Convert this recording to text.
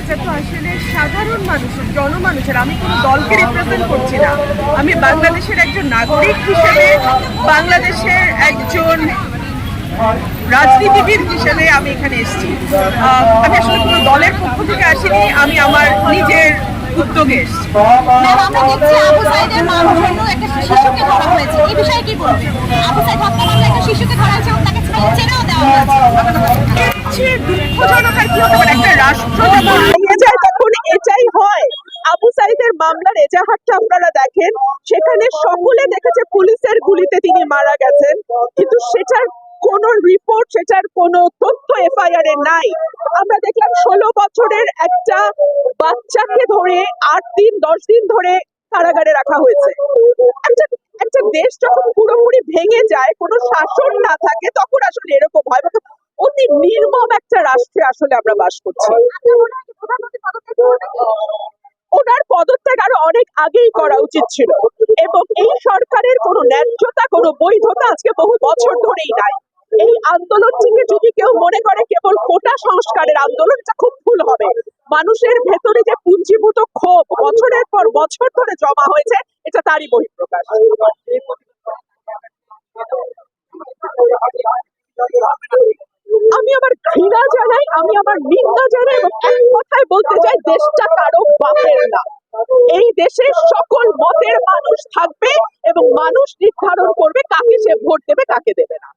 এটা তো আসলে সাধারণ মানুষের জনমানুষের। আমি কোনো দলকে রিপ্রেজেন্ট করছি না। আমি বাংলাদেশের একজন নাগরিক হিসেবে বাংলাদেশের একজন রাজনীতিবিদ হিসেবে আমি এখানে এসেছি। আমি আসলে কোনো দলের পক্ষ থেকে আসিনি আমি আমার নিজের উদ্যোগে এসেছি। শিশুকে ধরা হয়েছে। এই বিষয়ে কি বলবেন আবু সাইদ হত্যা মামলায় একটা শিশুকে ধরা হয়েছে এবং তাকে ছেড়ে ছেড়েও দেওয়া হয়েছে এর চেয়ে দুঃখজনক আর কি হতে পারে একটা রাষ্ট্র তখন এটাই হয়। আবু সাইদের মামলার এজাহারটা আপনারা দেখেন। সেখানে সকলে দেখেছে পুলিশের গুলিতে তিনি মারা গেছেন। কিন্তু সেটার কোন রিপোর্ট সেটার কোন তথ্য এফআইআর এ নাই। আমরা দেখলাম ষোলো বছরের একটা বাচ্চাকে ধরে আট দিন, দশ দিন ধরে কারাগারে রাখা হয়েছে। একটা একটা দেশ যখন পুরোপুরি ভেঙে যায়, কোনো শাসন না থাকে, তখন আসলে এরকম হয়। অতি নির্মম একটা রাষ্ট্রে আসলে আমরা বাস করছি? ওনার পদত্যাগ আরও অনেক আগেই করা উচিত ছিল। এবং এই সরকারের কোনো ন্যায্যতা, কোনো বৈধতা আজকে বহু বছর ধরেই নাই। এই আন্দোলনটিকে যদি কেউ মনে করে কেবল কোটা সংস্কারের আন্দোলন এটা খুব ভুল হবে। মানুষের ভেতরে যে পুঞ্জীভূত ক্ষোভ বছরের পর বছর ধরে জমা হয়েছে, এটা তারই বহিঃপ্রকাশ আমি ঘৃণা জানাই, আমি আমার নিন্দা জানাই এবং এক কথায় বলতে চাই, দেশটা কারও বাপের না। এই দেশে সকল মতের মানুষ থাকবে এবং মানুষ নির্ধারণ করবে কাকে সে ভোট দেবে, কাকে দেবে না।